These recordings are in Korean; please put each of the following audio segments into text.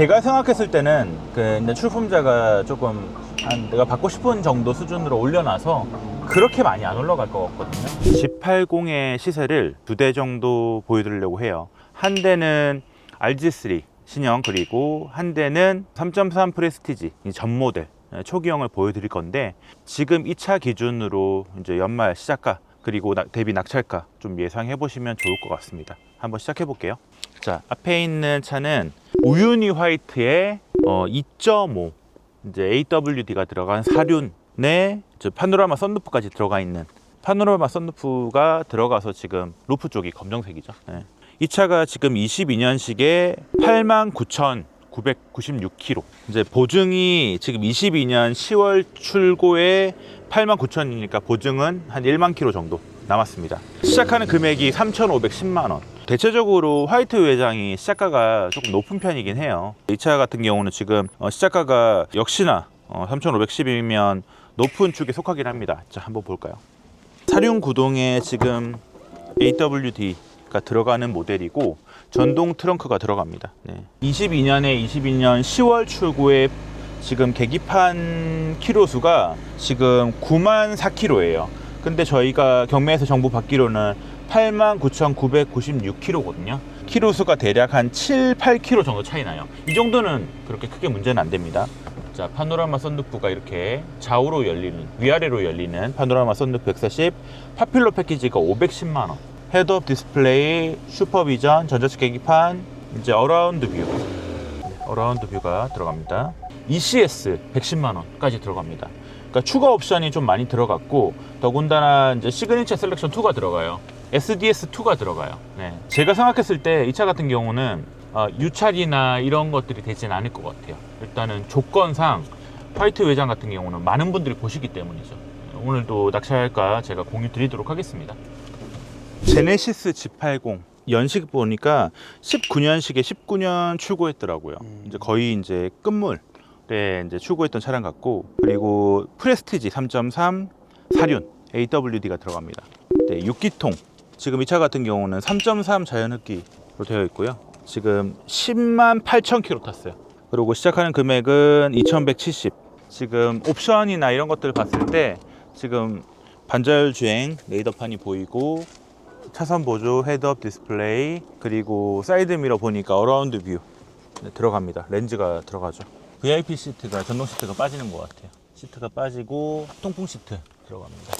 제가 생각했을 때는 그 이제 출품자가 조금 한 내가 받고 싶은 정도 수준으로 올려놔서 그렇게 많이 안 올라갈 것 같거든요. G80의 시세를 두 대 정도 보여드리려고 해요. 한 대는 RG3 신형 그리고 한 대는 3.3 프레스티지 이전 모델 예, 초기형을 보여드릴 건데 지금 이 차 기준으로 이제 연말 시작가 그리고 나- 대비 낙찰가 좀 예상해 보시면 좋을 것 같습니다. 한번 시작해 볼게요. 자 앞에 있는 차는 우유니 화이트의 어, 2.5 이제 AWD가 들어간 사륜에 저 파노라마 썬루프까지 들어가 있는 파노라마 썬루프가 들어가서 지금 루프 쪽이 검정색이죠. 네. 이 차가 지금 22년식에 89,996km. 이제 보증이 지금 22년 10월 출고에 89,000이니까 보증은 한 1만 킬로 정도 남았습니다. 시작하는 금액이 3,510만 원. 대체적으로 화이트 외장이 시작가가 조금 높은 편이긴 해요. 이 차 같은 경우는 지금 어, 시작가가 역시나 3,510이면 높은 축에 속하긴 합니다. 자, 한번 볼까요? 사륜 구동에 지금 AWD가 들어가는 모델이고 전동 트렁크가 들어갑니다. 네. 22년에 22년 10월 출고에 지금 계기판 키로 수가 지금 9만 4km예요. 근데 저희가 경매에서 정보 받기로는 8만 9,996km거든요. 키로 수가 대략 한 7, 8km 정도 차이 나요. 이 정도는 그렇게 크게 문제는 안 됩니다. 자, 파노라마 썬루프가 이렇게 좌우로 열리는, 위아래로 열리는 파노라마 썬루프 140, 파필로 패키지가 510만 원. 헤드업 디스플레이, 슈퍼비전, 전자식 계기판, 이제 어라운드 뷰. 네, 어라운드 뷰가 들어갑니다. ECS 110만 원까지 들어갑니다. 그러니까 추가 옵션이 좀 많이 들어갔고 더군다나 이제 시그니처 셀렉션 2가 들어가요. SDS 2가 들어가요. 네. 제가 생각했을 때 이 차 같은 경우는 어, 유찰이나 이런 것들이 되진 않을 것 같아요. 일단은 조건상 화이트 외장 같은 경우는 많은 분들이 보시기 때문이죠. 오늘도 낙찰가 제가 공유 드리도록 하겠습니다. 제네시스 G80 연식 보니까 19년식에 19년 출고했더라고요. 이제 거의 이제 끝물 에 이제 출고했던 차량 같고 그리고 프레스티지 3.3 사륜 AWD가 들어갑니다. 네, 6기통 지금 이 차 같은 경우는 3.3 자연흡기로 되어 있고요. 지금 10만 8천 킬로 탔어요. 그리고 시작하는 금액은 2,170. 지금 옵션이나 이런 것들 봤을 때 지금 반절 주행 레이더판이 보이고 차선 보조, 헤드업 디스플레이, 그리고 사이드 미러 보니까 어라운드 뷰 네, 들어갑니다. 렌즈가 들어가죠. VIP 시트가 전동 시트가 빠지는 것 같아요. 시트가 빠지고 통풍 시트 들어갑니다.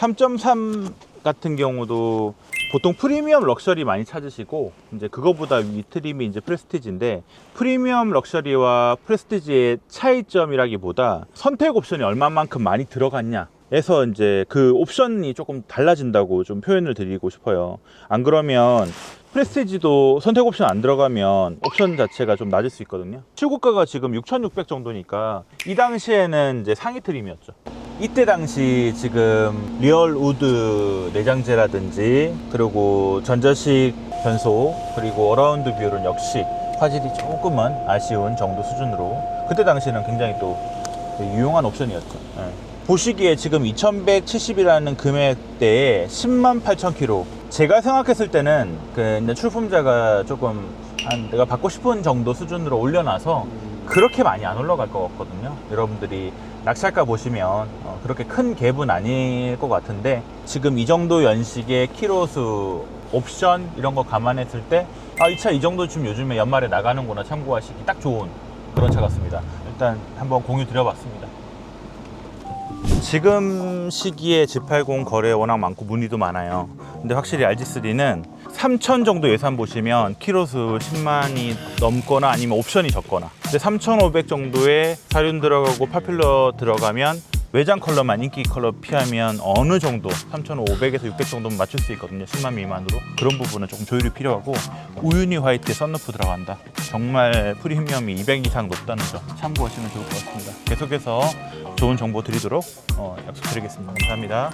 3.3 같은 경우도 보통 프리미엄 럭셔리 많이 찾으시고 이제 그거보다 위 트림이 이제 프레스티지인데 프리미엄 럭셔리와 프레스티지의 차이점이라기보다 선택 옵션이 얼마만큼 많이 들어갔냐 에서 이제 그 옵션이 조금 달라진다고 좀 표현을 드리고 싶어요. 안 그러면 프레스티지도 선택 옵션 안 들어가면 옵션 자체가 좀 낮을 수 있거든요. 출고가가 지금 6,600 정도니까 이 당시에는 이제 상위 트림이었죠. 이때 당시 지금 리얼 우드 내장재라든지 그리고 전자식 변속 그리고 어라운드 뷰는 역시 화질이 조금은 아쉬운 정도 수준으로 그때 당시에는 굉장히 또 유용한 옵션이었죠. 예. 보시기에 지금 2170이라는 금액대에 10만 8천 킬로 제가 생각했을 때는 그 이제 출품자가 조금 한 내가 받고 싶은 정도 수준으로 올려놔서 그렇게 많이 안 올라갈 것 같거든요. 여러분들이 낙찰가 보시면 어, 그렇게 큰 갭은 아닐 것 같은데 지금 이 정도 연식의 키로수 옵션 이런 거 감안했을 때 아 이 차 이 정도 좀 요즘에 연말에 나가는구나 참고하시기 딱 좋은 그런 차 같습니다. 일단 한번 공유 드려봤습니다. 지금 시기에 G80 거래 워낙 많고 문의도 많아요. 근데 확실히 RG3는 3천 정도 예산 보시면 키로수 10만이 넘거나 아니면 옵션이 적거나. 근데 3,500 정도의 사륜 들어가고 파퓰러 들어가면 외장 컬러만 인기 컬러 피하면 어느 정도 3,500에서 600 정도는 맞출 수 있거든요 10만 미만으로. 그런 부분은 조금 조율이 필요하고 우유니 화이트에 썬루프 들어간다. 정말 프리미엄이 200 이상 높다는 점 참고하시면 좋을 것 같습니다. 계속해서 좋은 정보 드리도록 어, 약속드리겠습니다. 감사합니다